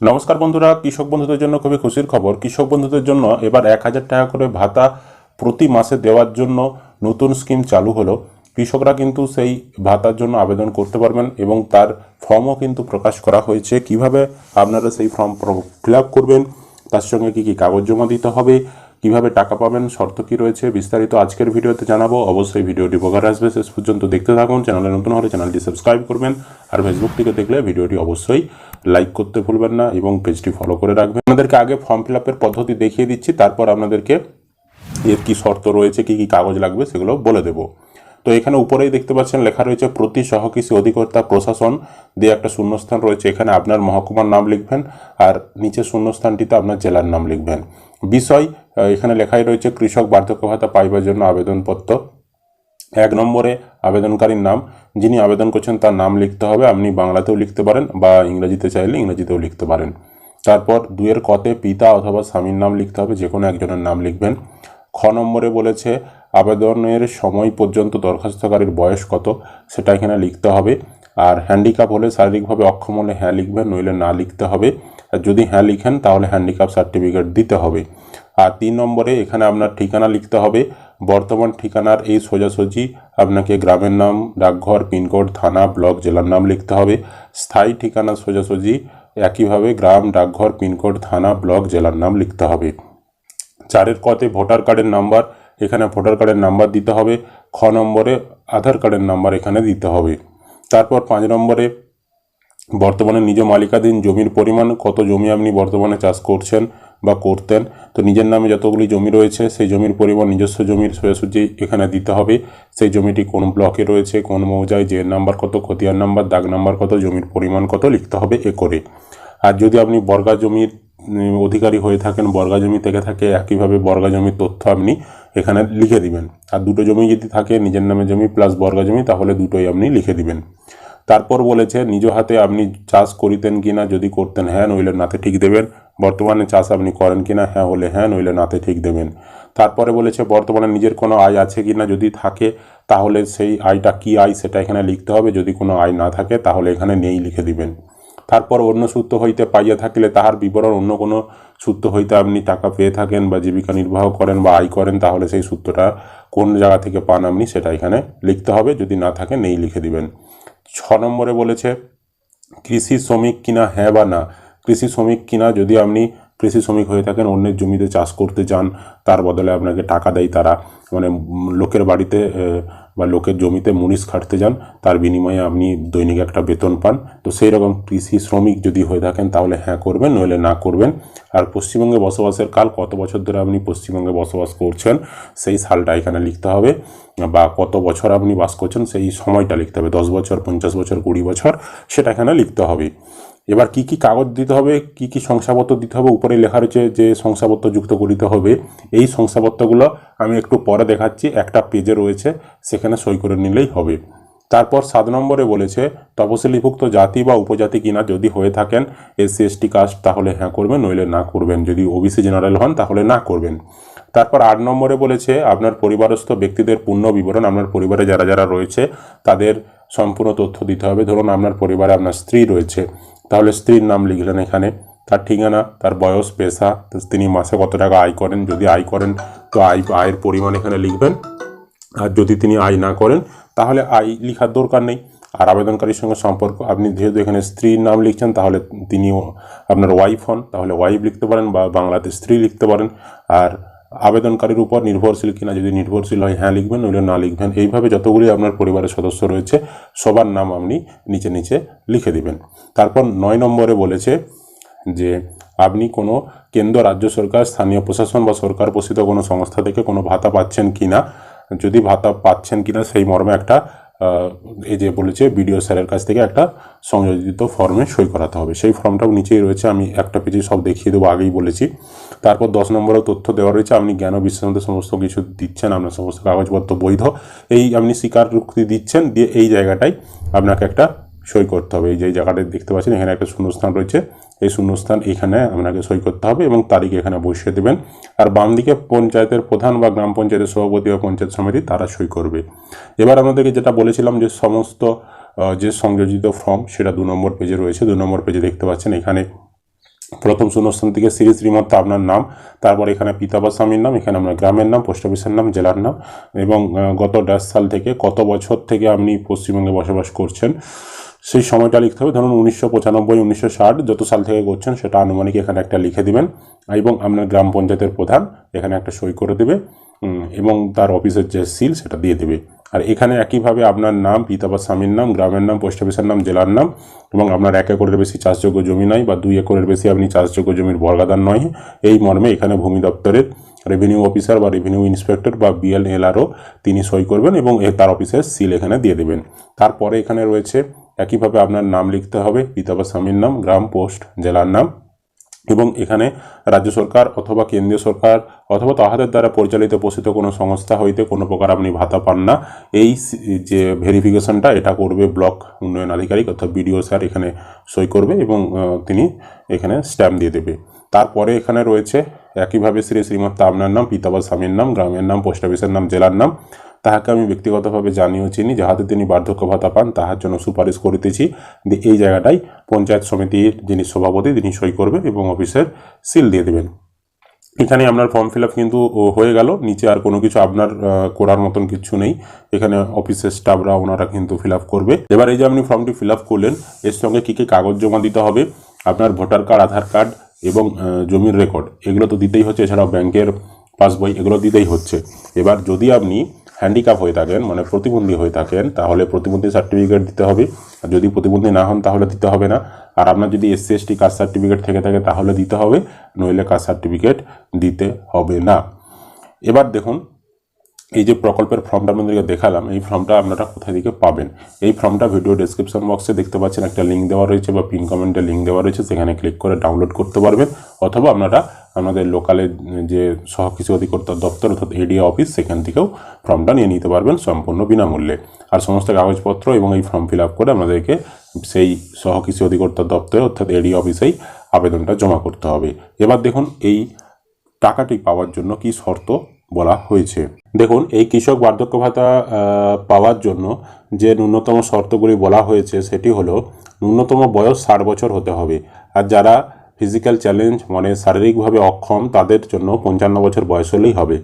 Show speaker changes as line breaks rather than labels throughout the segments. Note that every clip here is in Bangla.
নমস্কার বন্ধুরা, কৃষক বন্ধুদের জন্য খুবই খুশির খবর। কৃষক বন্ধুদের জন্য এবার এক হাজার টাকা করে ভাতা প্রতি মাসে দেওয়ার জন্য নতুন স্কিম চালু হলো। কৃষকরা কিন্তু সেই ভাতার জন্য আবেদন করতে পারবেন এবং তার ফর্মও কিন্তু প্রকাশ করা হয়েছে। কীভাবে আপনারা সেই ফর্ম ফিল আপ করবেন, তার সঙ্গে কী কী কাগজ জমা দিতে হবে কীভাবে টাকা পাবেন, শর্ত কি রয়েছে, বিস্তারিত আজকের ভিডিওতে জানাব। অবশ্যই ভিডিওটি উপকার আসবে, শেষ পর্যন্ত দেখতে থাকুন, চ্যানেলে নতুন হলে চ্যানেলটি সাবস্ক্রাইব করবেন, আর ফেসবুক থেকে দেখলে ভিডিওটি অবশ্যই লাইক করতে ভুলবেন না এবং পেজটি ফলো করে রাখবেন। আপনাদেরকে আগে ফর্ম ফিল পদ্ধতি দেখিয়ে দিচ্ছি, তারপর আপনাদেরকে এর কী শর্ত রয়েছে, কী কী কাগজ লাগবে সেগুলো বলে দেবো। তো এখানে উপরেই দেখতে পাচ্ছেন লেখা রয়েছে, প্রতি সহকৃষি অধিকর্তা প্রশাসন দিয়ে একটা শূন্যস্থান রয়েছে। এখানে আপনার মহকুমার নাম লিখবেন আর নিচে শূন্যস্থানটিতে আপনার জেলার নাম লিখবেন। বিষয় এখানে লেখাই রয়েছে, কৃষক বার্ধক্য ভাতা পাইবার জন্য আবেদনপত্র এক নম্বরে, আবেদনকারীর নাম। যিনি আবেদন করছেন তার নাম লিখতে হবে। আপনি বাংলাতেও লিখতে পারেন বা ইংরেজিতে চাইলে ইংরেজিতেও লিখতে পারেন। তারপর দুয়ের কতে পিতা অথবা স্বামীর নাম লিখতে হবে। যে কোনো একজনের নাম লিখবেন। খ নম্বরে বলেছে আবেদনের সময় পর্যন্ত দরখাস্তকারীর বয়স কত সেটা এখানে লিখতে হবে। আর হ্যান্ডিক্যাপ হলে শারীরিকভাবে অক্ষম হলে হ্যাঁ লিখবেন, নইলে না লিখতে হবে। আর যদি হ্যাঁ লিখেন, তাহলে হ্যান্ডিক্যাপ সার্টিফিকেট দিতে হবে। আর তিন নম্বরে এখানে আপনার ঠিকানা লিখতে হবে। বর্তমান ঠিকানার এই সোজাসুজি আপনাকে গ্রামের নাম, ডাকঘর, পিনকোড, থানা, ব্লক, জেলার নাম লিখতে হবে। স্থায়ী ঠিকানা সোজাসুজি, একইভাবে গ্রাম, ডাকঘর, পিনকোড, থানা, ব্লক, জেলার নাম লিখতে হবে। চারের কতে ভোটার কার্ডের নাম্বার এখানে ভোটার কার্ডের নাম্বার দিতে হবে, খ নম্বরে আধার কার্ডের নাম্বার এখানে দিতে হবে। তারপর পাঁচ নম্বরে, বর্তমানে নিজ মালিকাধীন জমির পরিমাণ, কত জমি আপনি বর্তমানে চাষ করছেন বা করতেন, তো নিজের নামে যতগুলি জমি রয়েছে, সেই জমির পরিমাণ, নিজস্ব জমির সোজাসুজি এখানে দিতে হবে। সেই জমিটি কোন ব্লকে রয়েছে, কোন মৌজায়, যে নাম্বার কত খতিয়ার নাম্বার, দাগ নাম্বার কত, জমির পরিমাণ কত, লিখতে হবে এ করে। আর যদি আপনি বর্গা জমির অধিকারী হয়ে থাকেন, বর্গা জমি থেকে থাকে, একইভাবে বর্গা জমির তথ্য আপনি এখানে লিখে দিবেন। আর দুটো জমি যদি থাকে, নিজের নামে জমি প্লাস বর্গা জমি, তাহলে দুটোই আপনি লিখে দিবেন। তারপর বলেছে, নিজ হাতে আপনি চাষ করিতেন কি না যদি করতেন হ্যাঁ নইলে নাতে ঠিক দেবেন। বর্তমানে চাষ আপনি করেন কি না হ্যাঁ হলে হ্যাঁ নইলে নাতে ঠিক দেবেন। তারপরে বলেছে, বর্তমানে নিজের কোনো আয় আছে কি না যদি থাকে, তাহলে সেই আয়টা কি আয়, সেটা এখানে লিখতে হবে। যদি কোনো আয় না থাকে, তাহলে এখানে নেই লিখে দিবেন। তারপর অন্য সূত্র হইতে পাইয়া থাকিলে তাহার বিবরণ অন্য কোনো সূত্র হইতে আপনি টাকা পেয়ে থাকেন বা জীবিকা নির্বাহ করেন বা আয় করেন, তাহলে সেই সূত্রটা কোন জায়গা থেকে পান আপনি সেটা এখানে লিখতে হবে। যদি না থাকে, নেই লিখে দিবেন। ছ নম্বরে বলেছে, কৃষি শ্রমিক কিনা হ্যাঁ বা না? কৃষি শ্রমিক কিনা যদি আপনি কৃষি শ্রমিক হয়ে থাকেন, অন্যের জমিতে চাষ করতে যান তার বদলে আপনাকে টাকা দেয় তারা। মানে লোকের বাড়িতে বা লোকের জমিতে মুনিশ খাটতে যান, তার বিনিময়ে আপনি দৈনিক একটা বেতন পান। তো সেই রকম কৃষি শ্রমিক যদি হয়ে থাকেন, তাহলে হ্যাঁ করবেন, নইলে না করবেন। আর পশ্চিমবঙ্গে বসবাসের কাল, কত বছর ধরে আপনি পশ্চিমবঙ্গে বসবাস করছেন, সেই সালটা এখানে লিখতে হবে। বা কত বছর আপনি বাস করছেন, সেই সময়টা লিখতে হবে। দশ বছর, পঞ্চাশ বছর, কুড়ি বছর, সেটা এখানে লিখতে হবে। এবার কি কি কাগজ দিতে হবে, কি কি শংসাপত্র দিতে হবে, উপরে লেখা রয়েছে যে শংসাপত্র যুক্ত করিতে হবে। এই শংসাপত্রগুলো আমি একটু পরে দেখাচ্ছি, একটা পেজে রয়েছে, সেখানে সই করে নিলেই হবে। তারপর সাত নম্বরে বলেছে তপশিলিভুক্ত জাতি বা উপজাতি কিনা যদি হয়ে থাকেন এসসি এসটি কাস্ট, তাহলে হ্যাঁ করবেন, নইলে না করবেন। যদি ওবিসি জেনারেল হন, তাহলে না করবেন। তারপর আট নম্বরে বলেছে, আপনার পরিবারস্থ ব্যক্তিদের পূর্ণ বিবরণ, আপনার পরিবারে যারা যারা রয়েছে, তাদের সম্পূর্ণ তথ্য দিতে হবে। ধরুন, আপনার পরিবারে আপনার স্ত্রী রয়েছে। তাহলে স্ত্রীর নাম লিখলেন এখানে। তার ঠিকানা, তার বয়স, পেশা, তিনি মাসে কত টাকা আয় করেন? যদি আয় করেন, তো আয়, আয়ের পরিমাণ এখানে লিখবেন। আর যদি তিনি আয় না করেন, তাহলে আয় লিখার দরকার নেই। আর আবেদনকারীর সঙ্গে সম্পর্ক, আপনি যেহেতু এখানে স্ত্রীর নাম লিখছেন, তাহলে তিনিও আপনার ওয়াইফ হন, তাহলে ওয়াইফ লিখতে পারেন বা বাংলাতে স্ত্রী লিখতে পারেন। আর আবেদনকারীর উপর নির্ভরশীল কিনা যদি নির্ভরশীল হয় হ্যাঁ লিখবেন, নইলে না লিখবেন। এইভাবে যতগুলি আপনার পরিবারের সদস্য রয়েছে, সবার নাম আপনি নিচে নিচে লিখে দিবেন। তারপর নয় নম্বরে বলেছে যে, আপনি কোনো কেন্দ্র, রাজ্য সরকার, স্থানীয় প্রশাসন বা সরকার পোষিত কোনো সংস্থা থেকে কোনো ভাতা পাচ্ছেন কিনা? যদি ভাতা পাচ্ছেন কিনা, সেই মর্মে একটা এই যে বলেছে, বিডিও স্যারের কাছ থেকে একটা সংযোজিত ফর্মে সই করাতে হবে। সেই ফর্মটাও নিচেই রয়েছে, আমি একটা পেজে সব দেখিয়ে দেবো, আগেই বলেছি। তারপর দশ নম্বরেও তথ্য দেওয়া রয়েছে, আপনি জ্ঞান বিশ্বাসের সমস্ত কিছু দিচ্ছেন, আপনার সমস্ত কাগজপত্র বৈধ। এই আপনি স্বীকারোক্তি দিচ্ছেন, দিয়ে এই জায়গাটাই আপনাকে একটা সই করতে হবে। এই যে জায়গাটা দেখতে পাচ্ছেন, এখানে একটা শূন্যস্থান রয়েছে। এই শূন্যস্থান এখানে আপনাকে সই করতে হবে এবং তারিখ এখানে বসিয়ে দেবেন। আর বাম দিকে পঞ্চায়েতের প্রধান বা গ্রাম পঞ্চায়েতের সভাপতি বা পঞ্চায়েত সমিতি, তারা সই করবে। এবার আমাদেরকে যেটা বলেছিলাম যে সমস্ত যে সংযোজিত ফর্ম, সেটা দু নম্বর পেজে রয়েছে। দু নম্বর পেজে দেখতে পাচ্ছেন, এখানে প্রথম শূন্যস্থান থেকে শ্রী শ্রীমত্তা আপনার নাম, তারপর এখানে পিতা বা স্বামীর নাম, এখানে আপনার গ্রামের নাম, পোস্ট অফিসের নাম, জেলার নাম এবং গত ড্যাশ সাল থেকে কত বছর থেকে আপনি পশ্চিমবঙ্গে বসবাস করছেন সেই সময়টা লিখতে হবে। ধরুন উনিশশো পঁচানব্বই, উনিশশো ষাট যত সাল থেকে করছেন সেটা আনুমানিক এখানে একটা লিখে দিবেন। এবং আপনার গ্রাম পঞ্চায়েতের প্রধান এখানে একটা সই করে দেবে। এবং তার অফিসের যে সিল সেটা দিয়ে দেবে। আর এখানে একইভাবে আপনার নাম, পিতা বা স্বামীর নাম, গ্রামের নাম, পোস্ট অফিসের নাম, জেলার নাম এবং আপনার এক একরের বেশি চাষযোগ্য জমি নয় বা দুই একরের বেশি আপনি চাষযোগ্য জমির বর্গাদার নয়। এই মর্মে এখানে ভূমি দপ্তরের রেভিনিউ অফিসার বা রেভিনিউ ইন্সপেক্টর বা বিএলএলআরও তিনি সই করবেন এবং তার অফিসের সিল এখানে দিয়ে দেবেন। তারপরে এখানে রয়েছে একইভাবে আপনার নাম লিখতে হবে, পিতা বা স্বামীর নাম, গ্রাম, পোস্ট, জেলার নাম এবং এখানে রাজ্য সরকার অথবা কেন্দ্রীয় সরকার অথবা তাহাদের দ্বারা পরিচালিত পোষিত কোনো সংস্থা হইতে কোনো প্রকার আপনি ভাতা পান না। এই যে ভেরিফিকেশনটা এটা করবে ব্লক উন্নয়ন আধিকারিক অর্থাৎ বিডিও স্যার এখানে সই করবে এবং তিনি এখানে স্ট্যাম্প দিয়ে দেবে। তারপরে এখানে রয়েছে একইভাবে শ্রী শ্রীমত্তা আপনার নাম পিতা বা স্বামীর নাম, গ্রামের নাম, পোস্ট অফিসের নাম, জেলার নাম। তাহাকে আমি ব্যক্তিগতভাবে জানিয়েও চিনি, যাহাতে তিনি বার্ধক্য ভাতা পান, তাহার জন্য সুপারিশ করিতেছি যে এই জায়গাটাই পঞ্চায়েত সমিতির যিনি সভাপতি, তিনি সই করবেন এবং অফিসের সিল দিয়ে দেবেন। এখানে আপনার ফর্ম ফিল আপ কিন্তু হয়ে গেল। নিচে আর কোনো কিছু আপনার করার মতন কিছু নেই। এখানে অফিসের স্টাফরা ওনারা কিন্তু ফিল আপ করবে। এবার এই যে আপনি ফর্মটি ফিল আপ করলেন, এর সঙ্গে কী কী কাগজ জমা দিতে হবে? আপনার ভোটার কার্ড আধার কার্ড এবং জমির রেকর্ড এগুলো তো দিতেই হচ্ছে, এছাড়াও ব্যাংকের পাসবই এগুলো দিতেই হচ্ছে। এবার যদি আপনি হ্যান্ডিক্যাপ হয়ে থাকেন মানে প্রতিবন্ধী হয়ে থাকেন, তাহলে প্রতিবন্ধী সার্টিফিকেট দিতে হবে। আর যদি প্রতিবন্ধী না হন, তাহলে দিতে হবে না। আর আপনার যদি এসসি এসটি কাস্ট সার্টিফিকেট থেকে থাকে, তাহলে দিতে হবে। নইলে কাস্ট সার্টিফিকেট দিতে হবে না। এবার দেখুন এই যে প্রকল্পের ফর্মটা আপনাদেরকে দেখালাম, এই ফর্মটা আপনারা কোথায় থেকে পাবেন? এই ফর্মটা ভিডিও ডেসক্রিপশন বক্সে দেখতে পাচ্ছেন, একটা লিঙ্ক দেওয়া রয়েছে বা পিন কমেন্টে লিঙ্ক দেওয়া রয়েছে, সেখানে ক্লিক করে ডাউনলোড করতে পারবেন। অথবা আপনারা আমাদের লোকালে যে সহকৃষি অধিকর্তার দপ্তর অর্থাৎ এডিএ অফিস সেখান থেকেও ফর্মটা নিয়ে নিতে পারবেন সম্পূর্ণ বিনামূল্যে। আর সমস্ত কাগজপত্র এবং এই ফর্ম ফিল আপ করে আপনাদেরকে সেই সহকৃষি অধিকর্তার দপ্তরে অর্থাৎ এডিএ অফিসেই আবেদনটা জমা করতে হবে। এবার দেখুন, এই টাকাটি পাওয়ার জন্য কি শর্ত বলা হয়েছে। দেখুন, এই কৃষক বার্ধক্য ভাতা পাওয়ার জন্য যে ন্যূনতম শর্তগুলি বলা হয়েছে, সেটি হলো ন্যূনতম বয়স ষাট বছর হতে হবে। আর যারা ফিজিক্যাল চ্যালেঞ্জ মানে শারীরিকভাবে অক্ষম, তাদের জন্য পঞ্চান্ন বছর বয়স হলেই হবে।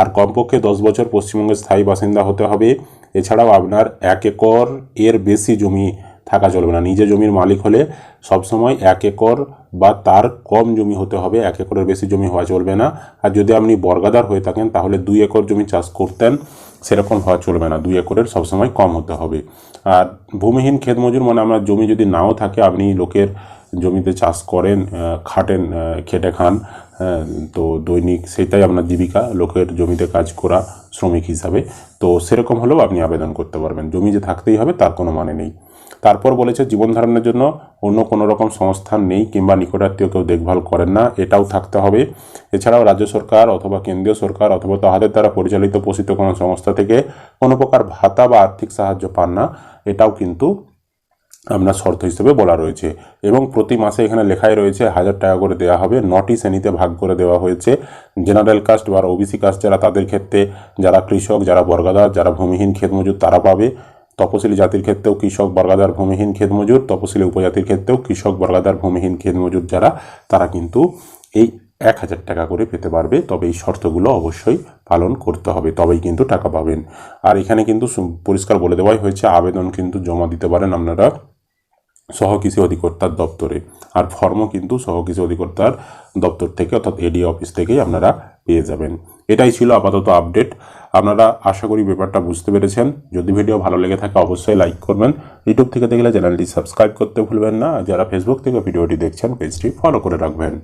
আর কমপক্ষে দশ বছর পশ্চিমবঙ্গের স্থায়ী বাসিন্দা হতে হবে। এছাড়াও আপনার এক একর এর বেশি জমি থাকা চলবে না। নিজে জমির মালিক হলে সবসময় এক একর বা তার কম জমি হতে হবে এক একরের বেশি জমি হওয়া চলবে না। আর যদি আপনি বর্গাদার হয়ে থাকেন তাহলে দুই একর জমি চাষ করতেন সেরকম হওয়া চলবে না। দুই একরের সবসময় কম হতে হবে। আর ভূমিহীন ক্ষেত মজুর মানে আপনার জমি যদি নাও থাকে আপনি লোকের জমিতে চাষ করেন খাটেন খেটে খান হ্যাঁ, তো দৈনিক সেটাই আপনার জীবিকা লোকের জমিতে কাজ করা শ্রমিক হিসাবে। তো সেরকম হলেও আপনি আবেদন করতে পারবেন। জমি যে থাকতেই হবে তার কোনো মানে নেই। তারপর বলেছে, জীবন ধারণের জন্য অন্য কোনো রকম সংস্থান নেই কিংবা নিকটাত্মীয় কেউ দেখভাল করেন না, এটাও থাকতে হবে। এছাড়াও রাজ্য সরকার অথবা কেন্দ্রীয় সরকার অথবা তাহাদের দ্বারা পরিচালিত পোষিত কোনো সংস্থা থেকে কোনো প্রকার ভাতা বা আর্থিক সাহায্য পান না। এটাও কিন্তু আপনার শর্ত হিসেবে বলা রয়েছে। এবং প্রতি মাসে এখানে লেখাই রয়েছে, হাজার টাকা করে দেওয়া হবে। নটি শ্রেণীতে ভাগ করে দেওয়া হয়েছে। জেনারেল কাস্ট বা ওবিসি কাস্ট যারা তাদের ক্ষেত্রে, যারা কৃষক, যারা বর্গাদার, যারা ভূমিহীন ক্ষেত মজুর, তারা পাবে। তপশিলি জাতির ক্ষেত্রেও কৃষক, বর্গাদার ভূমিহীন ক্ষেত মজুর, তপশিলি উপজাতির ক্ষেত্রেও কৃষক, বর্গাদার ভূমিহীন ক্ষেত মজুর যারা, তারা কিন্তু এই এক হাজার টাকা করে পেতে পারবে। তবে এই শর্তগুলো অবশ্যই পালন করতে হবে, তবেই কিন্তু টাকা পাবেন। আর এখানে কিন্তু পরিষ্কার বলে দেওয়াই হয়েছে, আবেদন কিন্তু জমা দিতে পারেন আপনারা সহ কৃষি অধিকর্তার দপ্তরে। আর ফর্মও কিন্তু সহকৃষি অধিকর্তার দপ্তর থেকে অর্থাৎ এডি অফিস থেকেই আপনারা পেয়ে যাবেন। এটাই ছিল আপাতত আপডেট। আপনারা আশা করি ব্যাপারটা বুঝতে পেরেছেন। যদি ভিডিও ভালো লেগে থাকে অবশ্যই লাইক করবেন। ইউটিউব থেকে দেখলে চ্যানেলটি সাবস্ক্রাইব করতে ভুলবেন না। যারা ফেসবুক থেকে ভিডিওটি দেখছেন, পেজটি ফলো করে রাখবেন।